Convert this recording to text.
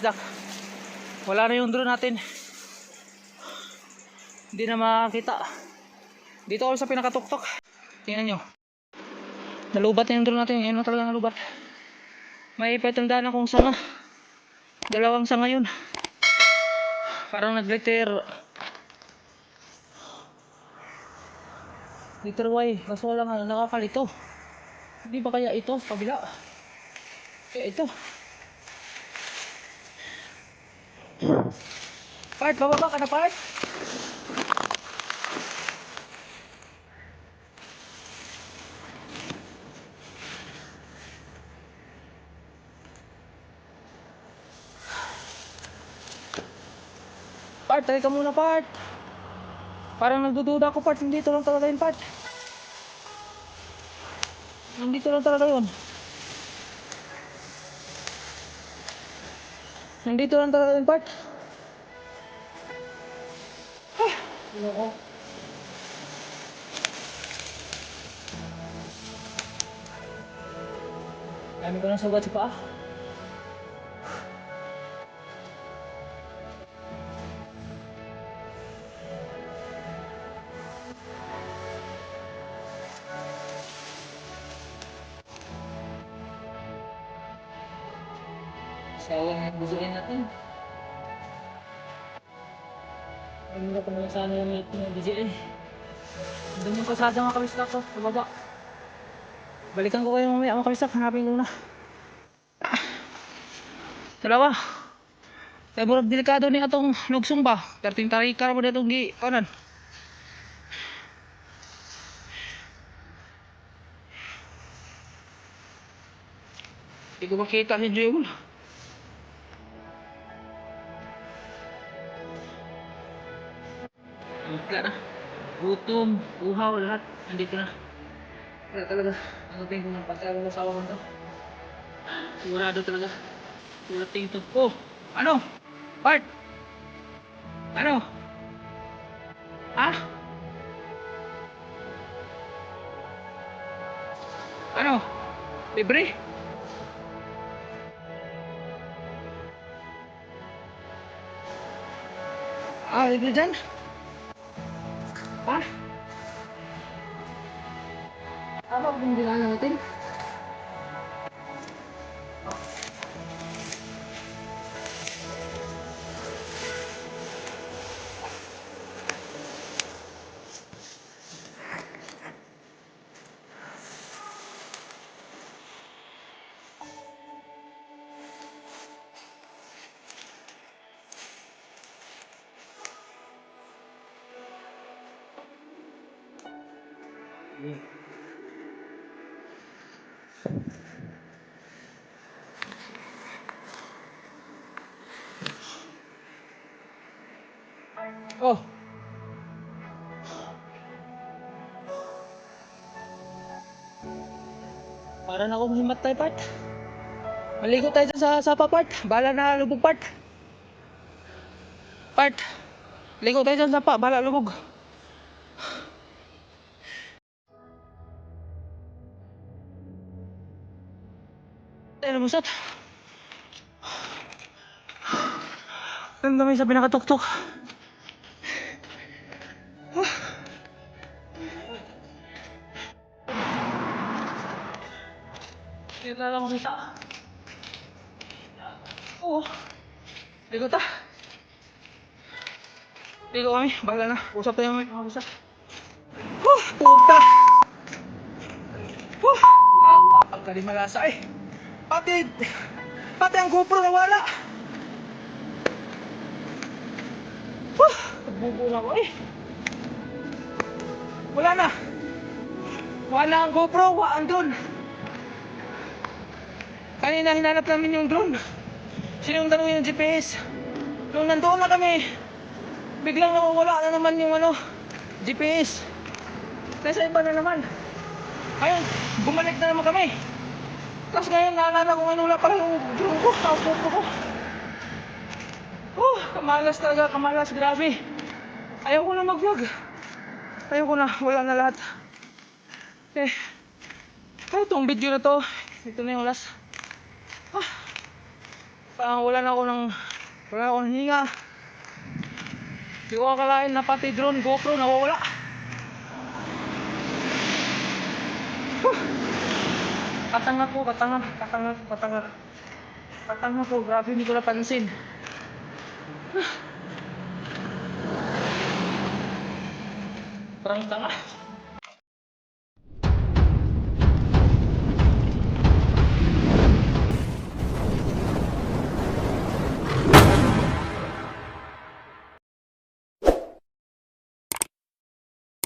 Isdak. Wala na yung drone natin. Hindi na makakita. Dito ako sa pinakatuktok. Tingnan nyo. Nalubat na yung drone natin. Na talaga nalubat. May patandaan akong sanga. Dalawang sanga yun. Parang nag-liter. Liter Y. Kaso wala nga nakakalito. Hindi ba kaya ito? Kabila. Kaya ito. Part, bababa ka na, Part. Part, tali ka muna, Part. Parang nagdududa ako, Part. Nandito lang talaga yun, Part. Nandito lang talaga yun. Nandito lang talaga yun, Part. Ah, ano ko? Dami ko ng sugat sa paa. Sayang yung busuin natin. Hirap pa naman sana yung meeting ng DJI. Doon yung kasada mga kamistak ko, sa baba. Balikan ko kayo mamaya mga kamistak, hanapin ko na. Dalawa. Kaya delikado ni atong lugsong ba? Perting tarikar mo na itong di, kanan. Hindi ko makita si Jewel. Wala na. Gutom, uhaw, lahat. Andito na. Wala talaga. Ano tingin ko ng pagkaroon ng sawa ko to? Sigurado talaga. Sigurating ito. Oh! Ano? Bart! Ano? Ha? Ano? Libre? Ah, libre dyan? Ha? Ano ba kung dinaan natin? Oh. Para na akong himatay part. Maligo tayo sa sapa part. Bala na lubog part. Part. Ligo tayo sa sapa. Bala lubog. Tayo lumusot. Ang dami sa pinakatuktok. Hindi na lang makita. Oo. Ligo ta. Ligo kami. Bahala na. Usap tayo may mga usap. Huh! Puta! Huh! Ang kalimalasa eh. Pati, pati ang GoPro nawala. Huh! Nagbubo na ako eh. Wala na. Wala ang GoPro, wala ang drone. Kanina hinanap namin yung drone. Sino yung tanong yung GPS? Nung nandoon na kami, biglang nawawala na naman yung ano, GPS. Nasa iba na naman. Ayun, bumalik na naman kami. Tapos ngayon naalala ko ngayon wala pala yung drone ko, tapos ko ko. Oh, kamalas talaga, kamalas, grabe. Ayaw ko na mag-vlog. Ayaw ko na, wala na lahat. Eh, kaya itong video na to, ito na yung last. Ah, Parang wala na ako ng... Wala na ako ng hinga. Hindi ko akalain na pati drone, GoPro, nawawala. Huh. Katanga ko, katanga, katanga, katanga. Katanga ko, grabe hindi ko napansin. Parang tanga.